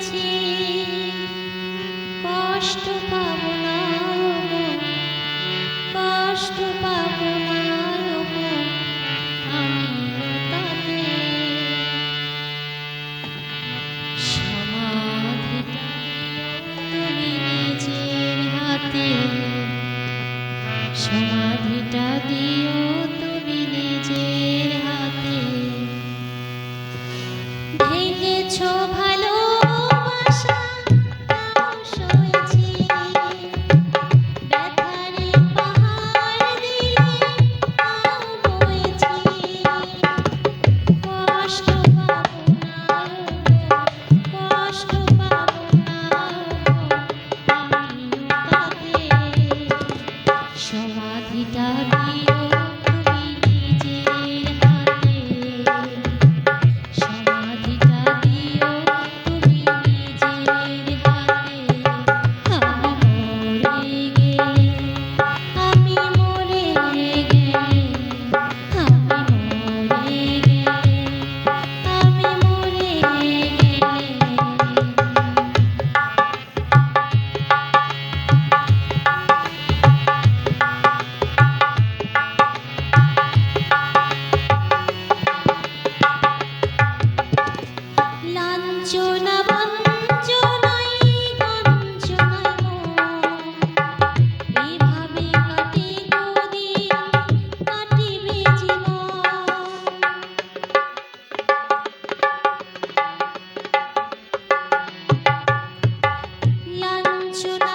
কাছে কষ্ট পাব না কষ্ট পাব না সমাধিটা দিও তুমি নিজের হাতে। ভেঙেছ should I?